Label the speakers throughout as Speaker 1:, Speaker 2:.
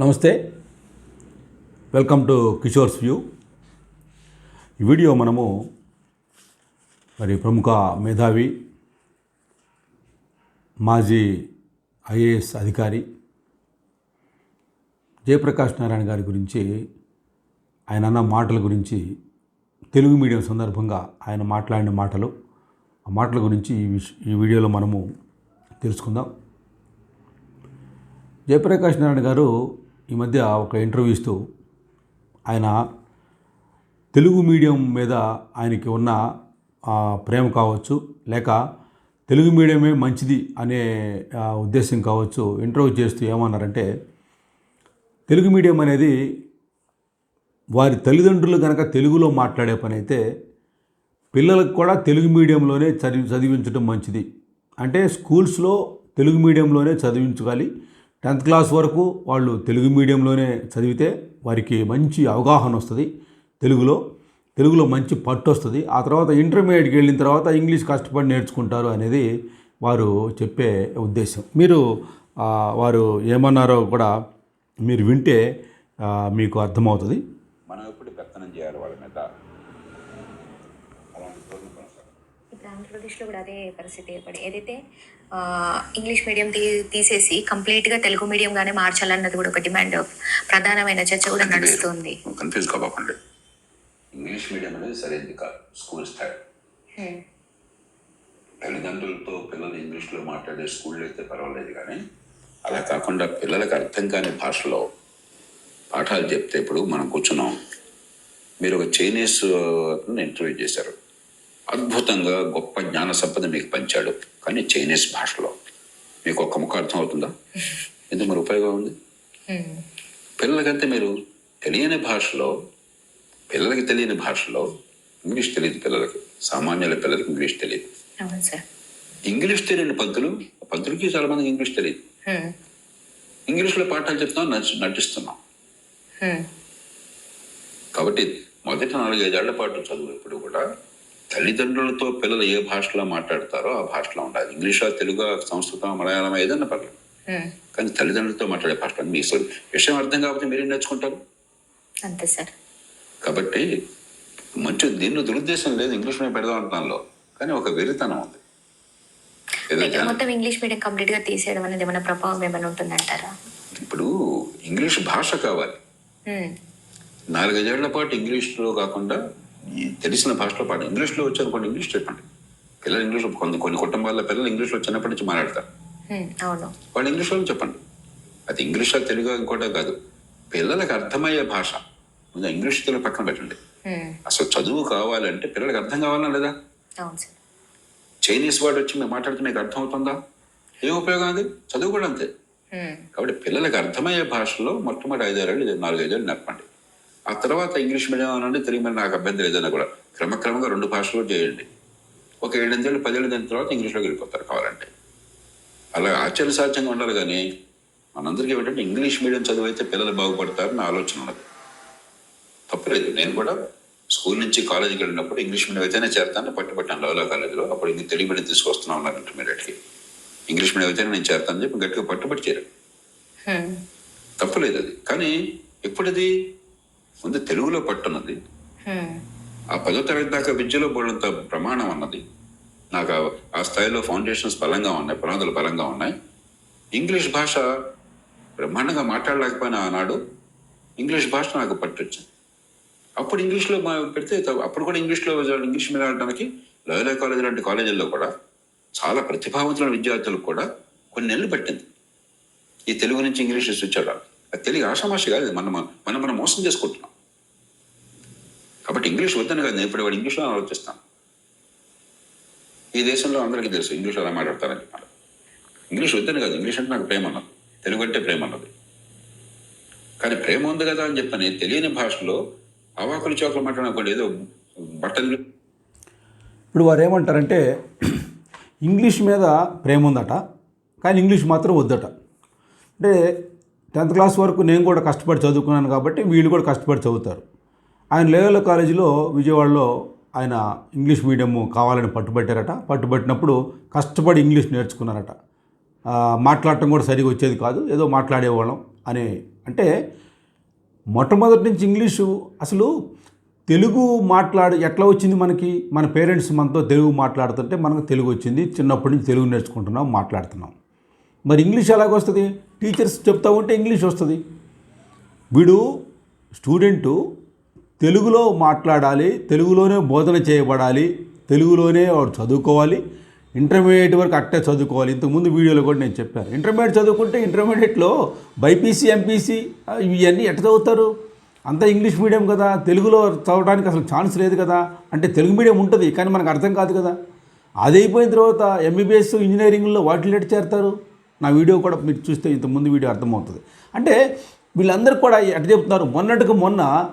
Speaker 1: నమస్తే. Welcome to Kishore's view. ఈ video మనము మరి ప్రముఖ మేధావి మాజీ ఐఏఎస్ అధికారి జయప్రకాష్ నారాయణ గారి గురించి ఆయన అన్న మాటల గురించి తెలుగు మీడియం సందర్భంగా ఆయన మాట్లాడిన మాటలు ఆ మాటల గురించి ఈ విష ఈ వీడియోలో మనము తెలుసుకుందాం. జయప్రకాష్ నారాయణ గారు ఈ మధ్య ఒక ఇంటర్వ్యూ ఇస్తూ ఆయన తెలుగు మీడియం మీద ఆయనకి ఉన్న ప్రేమ కావచ్చు లేక తెలుగు మీడియమే మంచిది అనే ఉద్దేశం కావచ్చు ఇంటర్వ్యూ చేస్తూ ఏమన్నారంటే తెలుగు మీడియం అనేది వారి తల్లిదండ్రులు కనుక తెలుగులో మాట్లాడే పని అయితే పిల్లలకు కూడా తెలుగు మీడియంలోనే చదివి చదివించడం మంచిది. అంటే స్కూల్స్లో తెలుగు మీడియంలోనే చదివించాలి టెన్త్ క్లాస్ వరకు వాళ్ళు తెలుగు మీడియంలోనే చదివితే వారికి మంచి అవగాహన వస్తుంది. తెలుగులో తెలుగులో మంచి పట్టు వస్తుంది. ఆ తర్వాత ఇంటర్మీడియట్కి వెళ్ళిన తర్వాత ఇంగ్లీష్ కష్టపడి నేర్చుకుంటారు అనేది వారు చెప్పే ఉద్దేశం. మీరు వారు ఏమన్నారో కూడా మీరు వింటే మీకు అర్థమవుతుంది.
Speaker 2: మనం ఎప్పుడు పెత్తనం చేయాలి వాళ్ళ మీద అలాంటి ధోరణి కొనసాగాలి.
Speaker 3: ఇప్పుడు ఆంధ్రప్రదేశ్లో కూడా అదే పరిస్థితి ఏర్పడి ఏదైతే ఇంగ్లీష్ మీడియం తీ తీసేసి కంప్లీట్గా తెలుగు మీడియంగానే మార్చాలన్నది కూడా ఒక డిమాండ్ ప్రధానమైన చర్చ కూడా నడుస్తుంది.
Speaker 2: కన్ఫ్యూజ్ ఇంగ్లీష్ మీడియం అనేది సరైనది కాదు. స్కూల్ స్థాయి. తల్లిదండ్రులతో పిల్లలు ఇంగ్లీష్లో మాట్లాడే స్కూళ్ళు అయితే పర్వాలేదు కానీ అలా కాకుండా పిల్లలకు అర్థం కాని భాషలో పాఠాలు చెప్తే ఇప్పుడు మనం కూర్చున్నాం. మీరు ఒక చైనీస్ ఇంటర్వ్యూ చేశారు. అద్భుతంగా గొప్ప జ్ఞాన సంపద మీకు పంచాడు. కానీ చైనీస్ భాషలో. మీకు ఒక్క ముక్క అర్థం అవుతుందా? ఎందుకు మరి ఉపయోగం ఉంది. పిల్లలకంటే మీరు తెలియని భాషలో పిల్లలకి తెలియని భాషలో ఇంగ్లీష్ తెలియదు పిల్లలకి. సామాన్యుల పిల్లలకి ఇంగ్లీష్ తెలియదు. ఇంగ్లీష్ తెలియని పంతులు పంతులకి చాలా మందికి ఇంగ్లీష్ తెలియదు. ఇంగ్లీష్లో పాఠాలు చెప్తాం నటి నటిస్తున్నాం. కాబట్టి మొదటి నాలుగైదేళ్ళ పాటు చదువు ఎప్పుడు కూడా తల్లిదండ్రులతో పిల్లలు ఏ భాషలో మాట్లాడతారో ఆ భాషలో ఉండాలి. ఇంగ్లీషా తెలుగు సంస్కృతం మలయాళం ఏదన్నా పర్లేదు. కానీ తల్లిదండ్రులతో మాట్లాడే భాషలో మీ విషయం అర్థం కాకపోతే మీరేం నేర్చుకుంటారు?
Speaker 3: అంతే సార్.
Speaker 2: కాబట్టి మంచి దీనిలో దురుద్దేశం లేదు. ఇంగ్లీష్ మీద పెడదాం అంటున్నాలో. కానీ ఒక వెరితనం ఉంది.
Speaker 3: మొత్తం ఇంగ్లీష్ మీడియం కంప్లీట్గా తీసేయడం అనేది ఏమైనా ప్రభావం ఏమైనా ఉంటుందంటారా?
Speaker 2: ఇప్పుడు ఇంగ్లీష్ భాష కావాలి. నాలుగైదేళ్ళ పాటు ఇంగ్లీష్లో కాకుండా ఈ తెలిసిన భాషలో పాటు ఇంగ్లీష్లో వచ్చారు కొన్ని ఇంగ్లీష్ చెప్పండి పిల్లలు ఇంగ్లీష్ కొన్ని కొన్ని కుటుంబాల్లో పిల్లలు ఇంగ్లీష్లో చిన్నప్పటి నుంచి మాట్లాడతారు. వాళ్ళు ఇంగ్లీష్లో చెప్పండి. అది ఇంగ్లీషా తెలుగు ఇంకోటో కాదు. పిల్లలకు అర్థమయ్యే భాష. ముందు ఇంగ్లీష్ తెలుగు పక్కన పెట్టండి. అసలు చదువు కావాలంటే పిల్లలకు అర్థం కావాలా లేదా? చైనీస్ వాడు వచ్చి మేము మాట్లాడితే మీకు అర్థం అవుతుందా? ఏం ఉపయోగం అది? చదువు కూడా అంతే. కాబట్టి పిల్లలకు అర్థమయ్యే భాషలో మొట్టమొదటి ఐదారేళ్ళు నాలుగైదేళ్ళు నేర్పండి. ఆ తర్వాత ఇంగ్లీష్ మీడియం అనండి తెలుగు మీడియం నాకు అభ్యంతరం ఏదైనా కూడా. క్రమక్రమంగా రెండు భాషలు చేయండి. ఒక ఏడెనిమిదేళ్ళు పదేళ్ళు దాని తర్వాత ఇంగ్లీష్లోకి వెళ్ళిపోతారు కావాలంటే. అలా ఆశ్చర్య సాధ్యంగా ఉండాలి కానీ మనందరికీ ఏంటంటే ఇంగ్లీష్ మీడియం చదువు అయితే పిల్లలు బాగుపడతారు నా ఆలోచన ఉన్నది. తప్పలేదు. నేను కూడా స్కూల్ నుంచి కాలేజీకి వెళ్ళినప్పుడు ఇంగ్లీష్ మీడియం అయితేనే చేరతాను పట్టుబట్టాను లవ్లా కాలేజీలో అప్పుడు ఇంక తెలుగు మీడియం తీసుకొస్తున్నా ఉన్నారు ఇంటర్మీడియట్కి. ఇంగ్లీష్ మీడియం అయితేనే నేను చేరతానని చెప్పి గట్టిగా పట్టుబట్టి చేరాను. తప్పలేదు అది. కానీ ఎప్పుడది? ముందు తెలుగులో పట్టున్నది. ఆ పదో తరగతి దాకా విద్యలో బోడంత ప్రమాణం అన్నది. నాకు ఆ- స్థాయిలో ఫౌండేషన్స్ బలంగా ఉన్నాయి పునాదులు బలంగా ఉన్నాయి. ఇంగ్లీష్ భాష బ్రహ్మాండంగా మాట్లాడలేకపోయినా ఆనాడు ఇంగ్లీష్ భాష నాకు పట్టొచ్చింది అప్పుడు ఇంగ్లీష్లో పెడితే అప్పుడు కూడా ఇంగ్లీష్లో ఇంగ్లీష్ మీద ఆడడానికి లోయలా కాలేజ్ లాంటి కాలేజీల్లో కూడా చాలా ప్రతిభావంతులైన విద్యార్థులకు కూడా కొన్ని నెలలు పట్టింది. ఈ తెలుగు నుంచి ఇంగ్లీష్ స్విచ్ అవడానికి అది తెలుగు ఆషామాషి కాదు మనం మనం మనం మోసం చేసుకుంటున్నాం. కాబట్టి ఇంగ్లీష్ వద్దని కాదు. నేను ఇప్పుడు వాడు ఇంగ్లీష్లో ఆలోచిస్తాను ఈ దేశంలో అందరికీ తెలుసు ఇంగ్లీష్ అలా మాట్లాడతారని. చెప్పాలి ఇంగ్లీష్ వద్దని కాదు. ఇంగ్లీష్ అంటే నాకు ప్రేమ అన్నది. తెలుగు అంటే ప్రేమ అన్నది. కానీ ప్రేమ ఉంది కదా అని చెప్పని తెలియని భాషలో అవాకులు చోకలు మాట్లాడకుండా ఏదో బట్టలు
Speaker 1: ఇప్పుడు వారు ఏమంటారంటే ఇంగ్లీష్ మీద ప్రేమ ఉందట కానీ ఇంగ్లీష్ మాత్రం వద్దట. అంటే టెన్త్ క్లాస్ వరకు నేను కూడా కష్టపడి చదువుకున్నాను కాబట్టి వీళ్ళు కూడా కష్టపడి చదువుతారు. ఆయన లేవల కాలేజీలో విజయవాడలో ఆయన ఇంగ్లీష్ మీడియం కావాలని పట్టుబట్టారట. పట్టుబట్టినప్పుడు కష్టపడి ఇంగ్లీష్ నేర్చుకున్నారట. మాట్లాడటం కూడా సరిగా వచ్చేది కాదు. ఏదో మాట్లాడేవాళ్ళం అని అంటే మొట్టమొదటి నుంచి ఇంగ్లీషు అసలు తెలుగు మాట్లాడు ఎట్లా వచ్చింది మనకి? మన పేరెంట్స్ మనతో తెలుగు మాట్లాడుతుంటే మనకు తెలుగు వచ్చింది. చిన్నప్పటి నుంచి తెలుగు నేర్చుకుంటున్నాం మాట్లాడుతున్నాం. మరి ఇంగ్లీష్ ఎలాగొస్తుంది టీచర్స్ చెప్తా ఉంటే ఇంగ్లీష్ వస్తుంది. వీడు స్టూడెంటు తెలుగులో మాట్లాడాలి తెలుగులోనే బోధన చేయబడాలి తెలుగులోనే వాడు చదువుకోవాలి ఇంటర్మీడియట్ వరకు అట్టే చదువుకోవాలి. ఇంతకుముందు వీడియోలో కూడా నేను చెప్పాను. ఇంటర్మీడియట్ చదువుకుంటే ఇంటర్మీడియట్లో బైపీసీ ఎంపీసీ ఇవన్నీ ఎట్ట చదువుతారు? అంతా ఇంగ్లీష్ మీడియం కదా. తెలుగులో చదవడానికి అసలు ఛాన్స్ లేదు కదా. అంటే తెలుగు మీడియం ఉంటుంది కానీ మనకు అర్థం కాదు కదా. అది అయిపోయిన తర్వాత ఎంబీబీఎస్ ఇంజనీరింగ్లో వాటిలో ఎట్ట చేరుతారు నా వీడియో కూడా మీరు చూస్తే ఇంతకుముందు వీడియో అర్థమవుతుంది. అంటే వీళ్ళందరూ కూడా ఎట్ట చెప్తున్నారు. మొన్నటికి మొన్న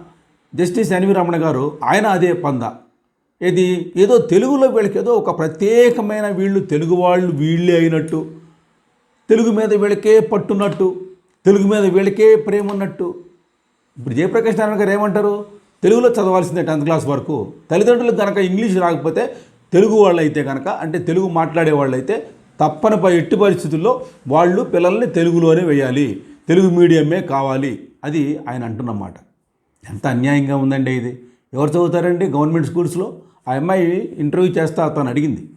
Speaker 1: జస్టిస్ ఎన్వి రమణ గారు ఆయన అదే పంద. ఇది ఏదో తెలుగులో వీళ్ళకి ఏదో ఒక ప్రత్యేకమైన వీళ్ళు తెలుగు వాళ్ళు వీళ్ళే అయినట్టు. తెలుగు మీద వీళ్ళకే పట్టున్నట్టు తెలుగు మీద వీళ్ళకే ప్రేమ ఉన్నట్టు. ఇప్పుడు జయప్రకాష్ నారాయణ గారు ఏమంటారు? తెలుగులో చదవాల్సిందే టెన్త్ క్లాస్ వరకు. తల్లిదండ్రులకు కనుక ఇంగ్లీష్ రాకపోతే తెలుగు వాళ్ళు అయితే కనుక అంటే తెలుగు మాట్లాడే వాళ్ళు అయితే తప్పని ప- ఎట్టి పరిస్థితుల్లో వాళ్ళు పిల్లల్ని తెలుగులోనే వేయాలి. తెలుగు మీడియమే కావాలి. అది ఆయన అంటున్నమాట. ఎంత అన్యాయంగా ఉందండి ఇది. ఎవరు చదువుతారండి గవర్నమెంట్ స్కూల్స్లో? ఆ అమ్మాయి ఇంటర్వ్యూ చేస్తా తను అడిగింది.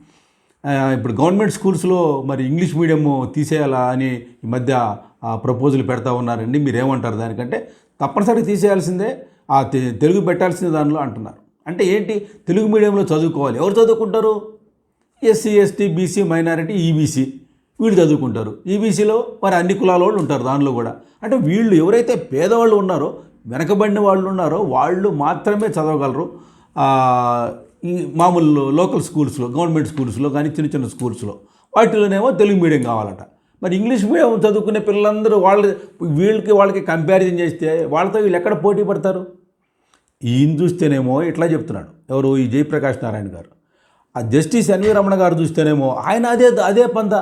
Speaker 1: ఇప్పుడు గవర్నమెంట్ స్కూల్స్లో మరి ఇంగ్లీష్ మీడియం తీసేయాలా అని ఈ మధ్య ప్రపోజల్ పెడతా ఉన్నారండి. మీరేమంటారు దానికంటే? తప్పనిసరిగా తీసేయాల్సిందే. ఆ తె- తెలుగు పెట్టాల్సిందే దానిలో అంటున్నారు. అంటే ఏంటి? తెలుగు మీడియంలో చదువుకోవాలి. ఎవరు చదువుకుంటారు? SC ST BC minority EBC వీళ్ళు చదువుకుంటారు. ఈబీసీలో మరి అన్ని కులాల వాళ్ళు ఉంటారు దానిలో కూడా. అంటే వీళ్ళు ఎవరైతే పేదవాళ్ళు ఉన్నారో వెనకబడిన వాళ్ళు ఉన్నారో వాళ్ళు మాత్రమే చదవగలరు. మామూలు లోకల్ స్కూల్స్లో గవర్నమెంట్ స్కూల్స్లో కానీ చిన్న చిన్న స్కూల్స్లో. వాటిలోనేమో తెలుగు మీడియం కావాలట. మరి ఇంగ్లీష్ మీడియం చదువుకునే పిల్లలందరూ వాళ్ళ వీళ్ళకి వాళ్ళకి కంపారిజన్ చేస్తే వాళ్ళతో వీళ్ళు ఎక్కడ పోటీ పడతారు? ఈయన చూస్తేనేమో ఇట్లా చెప్తున్నాడు. ఎవరు? ఈ జయప్రకాష్ నారాయణ గారు. ఆ జస్టిస్ ఎన్వి రమణ గారు చూస్తేనేమో ఆయన అదే అదే పంద.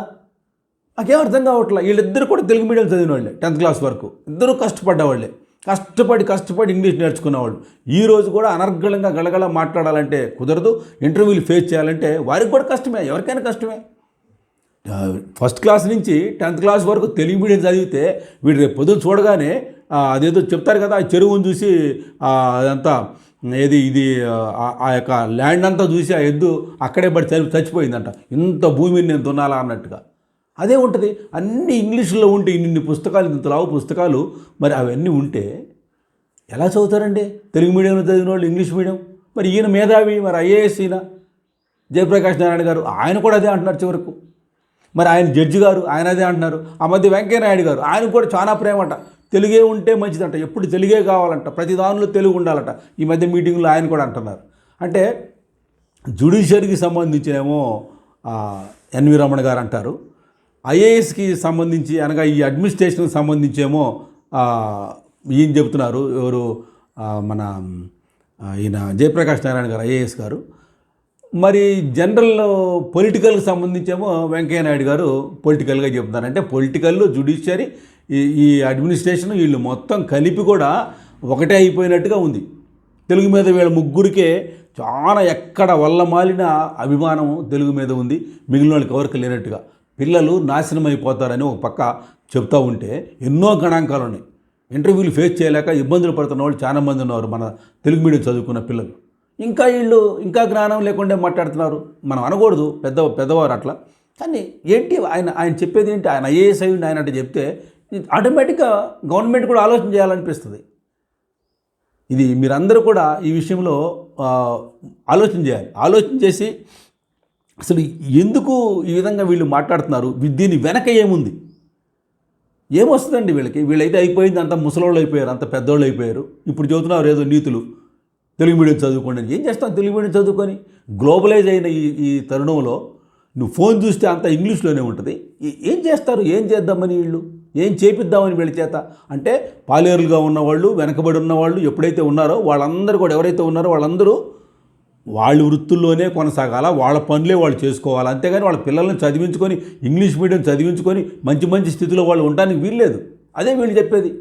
Speaker 1: నాకేం అర్థం కావట్లే? వీళ్ళిద్దరు కూడా తెలుగు మీడియం చదివిన వాళ్ళే టెన్త్ క్లాస్ వరకు. ఇద్దరు కష్టపడ్డవాళ్ళే. కష్టపడి కష్టపడి ఇంగ్లీష్ నేర్చుకున్నవాళ్ళు. ఈ రోజు కూడా అనర్గళంగా గలగల మాట్లాడాలంటే కుదరదు. ఇంటర్వ్యూలు ఫేస్ చేయాలంటే వారికి కూడా కష్టమే ఎవరికైనా కష్టమే. ఫస్ట్ క్లాస్ నుంచి టెన్త్ క్లాస్ వరకు తెలుగు మీడియం చదివితే వీడు రేపు పొద్దున చూడగానే అదేదో చెప్తారు కదా ఆ చెరువును చూసి అదంతా ఏది ఇది ఆ, యొక్క ల్యాండ్ అంతా చూసి ఆ ఎద్దు అక్కడే పడి చని చచ్చిపోయిందంట. ఇంత భూమిని నేను దున్నాలా అన్నట్టుగా. అదే ఉంటుంది. అన్ని ఇంగ్లీషులో ఉంటే ఇన్ని పుస్తకాలు ఇంత లావు పుస్తకాలు మరి అవన్నీ ఉంటే ఎలా చదువుతారండి? తెలుగు మీడియంలో చదివిన వాళ్ళు ఇంగ్లీష్ మీడియం? మరి ఈయన మేధావి మరి ఐఏఎస్ ఈయన జయప్రకాష్ నారాయణ గారు ఆయన కూడా అదే అంటున్నారు చివరకు. మరి ఆయన జడ్జి గారు ఆయన అదే అంటున్నారు. ఆ మధ్య వెంకయ్య నాయుడు గారు ఆయన కూడా చాలా ప్రేమట తెలుగే ఉంటే మంచిదంట ఎప్పుడు తెలుగే కావాలంట ప్రతి దానిలో తెలుగు ఉండాలట. ఈ మధ్య మీటింగ్లో ఆయన కూడా అంటున్నారు. అంటే జుడిషియరీకి సంబంధించినేమో ఆ, ఎన్వి రమణ గారు అంటారు. ఐఏఎస్కి సంబంధించి అనగా ఈ అడ్మినిస్ట్రేషన్కి సంబంధించేమో ఈయన చెబుతున్నారు. ఎవరు? మన ఈయన జయప్రకాష్ నారాయణ గారు ఐఏఎస్ గారు. మరి జనరల్ పొలిటికల్కి సంబంధించేమో వెంకయ్య నాయుడు గారు పొలిటికల్గా చెప్తారు అంటే పొలిటికల్ జుడిషియరీ ఈ ఈ అడ్మినిస్ట్రేషన్ వీళ్ళు మొత్తం కలిపి కూడా ఒకటే అయిపోయినట్టుగా ఉంది. తెలుగు మీద వీళ్ళ ముగ్గురికే చాలా ఎక్కడ వల్ల మాలిన అభిమానం తెలుగు మీద ఉంది. మిగిలిన వాళ్ళకి ఎవరికి లేనట్టుగా. పిల్లలు నాశనం అయిపోతారని ఒక పక్క చెప్తూ ఉంటే ఎన్నో గణాంకాలు ఉన్నాయి. ఇంటర్వ్యూలు ఫేస్ చేయలేక ఇబ్బందులు పడుతున్న వాళ్ళు చాలామంది ఉన్నారు మన తెలుగు మీడియం చదువుకున్న పిల్లలు. ఇంకా వీళ్ళు ఇంకా జ్ఞానం లేకుండా మాట్లాడుతున్నారు. మనం అనకూడదు పెద్ద పెద్దవారు అట్లా. కానీ ఏంటి ఆయన ఆయన చెప్పేది ఏంటి? ఆయన ఐఏఎస్ అయ్యింది ఆయన అంటే చెప్తే ఆటోమేటిక్గా గవర్నమెంట్ కూడా ఆలోచన చేయాలనిపిస్తుంది. ఇది మీరందరూ కూడా ఈ విషయంలో ఆలోచన చేయాలి. ఆలోచన చేసి అసలు ఎందుకు ఈ విధంగా వీళ్ళు మాట్లాడుతున్నారు? దీని వెనక ఏముంది? ఏమొస్తుందండి వీళ్ళకి? వీళ్ళైతే అయిపోయింది అంత ముసలోళ్ళు అయిపోయారు అంత పెద్దోళ్ళు అయిపోయారు. ఇప్పుడు చదువుతున్నారు ఏదో నీతులు. తెలుగు మీడియం చదువుకోండి ఏం చేస్తాం తెలుగు మీడియం చదువుకొని? గ్లోబలైజ్ అయిన ఈ ఈ తరుణంలో నువ్వు ఫోన్ చూస్తే అంత ఇంగ్లీష్లోనే ఉంటుంది. ఏ- ఏం చేస్తారు? ఏం చేద్దామని వీళ్ళు? ఏం చేపిద్దామని వీళ్ళ చేత? అంటే పాలేరులుగా ఉన్నవాళ్ళు వెనకబడి ఉన్నవాళ్ళు ఎప్పుడైతే ఉన్నారో వాళ్ళందరూ కూడా ఎవరైతే ఉన్నారో వాళ్ళందరూ వాళ్ళ వృత్తుల్లోనే కొనసాగాల వాళ్ళ పనులే వాళ్ళు చేసుకోవాలి. అంతేగాని వాళ్ళ పిల్లల్ని చదివించుకొని ఇంగ్లీష్ మీడియం చదివించుకొని మంచి మంచి స్థితిలో వాళ్ళు ఉండడానికి వీల్లేదు. అదే వీళ్ళు చెప్పేది.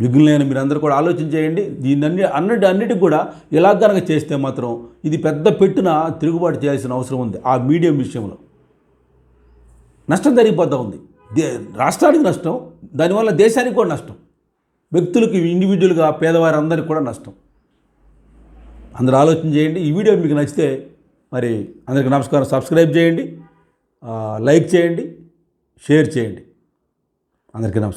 Speaker 1: విఘ్నులైన మీరందరూ కూడా ఆలోచన చేయండి దీన్ని అన్ని అన్నిటి అన్నిటికి కూడా ఇలా కనుక చేస్తే మాత్రం ఇది పెద్ద పెట్టున తిరుగుబాటు చేయాల్సిన అవసరం ఉంది ఆ మీడియం విషయంలో. నష్టం జరిగిపోతూ ఉంది. దే రాష్ట్రానికి నష్టం దానివల్ల దేశానికి కూడా నష్టం. వ్యక్తులకు ఇండివిజువల్గా పేదవారందరికీ కూడా నష్టం. అందరూ ఆలోచన చేయండి. ఈ వీడియో మీకు నచ్చితే మరి అందరికీ నమస్కారం. సబ్స్క్రైబ్ చేయండి. లైక్ చేయండి. షేర్ చేయండి. అందరికీ నమస్కారం.